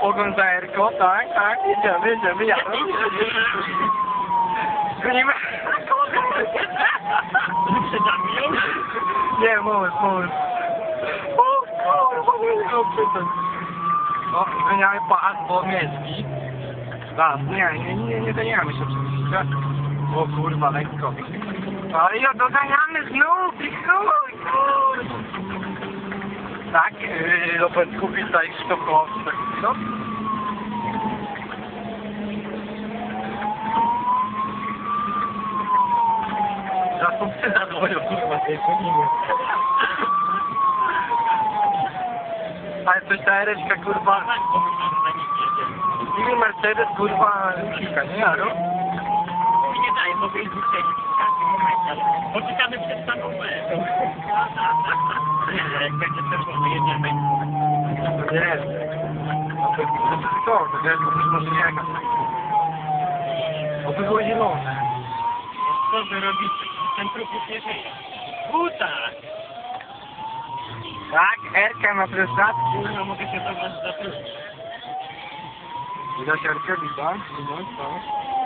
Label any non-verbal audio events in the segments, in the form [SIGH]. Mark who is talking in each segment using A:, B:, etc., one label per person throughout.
A: Ogon za Erko, tak, tak, jedziemy, jedziemy, jadę. Gonimy. Nie, moment, moment. O kurwa, no zmieniamy pas, bo miejski. Tak, nie, nie, nie, nie daniemy się oczywiście. O kurwa, lekko. Ale ja doganiamy znów Tak, yy, Lopez kupi tutaj sztokowce. Co? Zastępcy zadłoją, kurwa, tej pomimy. Ale coś ta ereczka, kurwa, i Mercedes, kurwa, kilka, nie, Jaro?
B: Nie daje, bo wyjdzie w momencie, ale poczekamy przed samą metą. Jak będzie czerwony, jedziemy.
A: Nie, no to to to wiesz, to już może nie jechać. Bo by było zielone.
B: Co wy robicie? Ten trup już nie żyje. Buta!
A: Tak, Erka na prestacji.
B: Kurwa, mogę się do was zaprosić.
A: Widać Erkę, widać, widać, tak.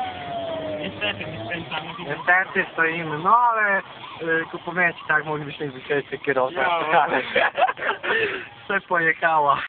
B: Niestety, nie skręcamy.
A: Niestety stoimy, no ale y, ci tak, moglibyśmy te kierowcę.
B: No. [LAUGHS]
A: Se pojechała.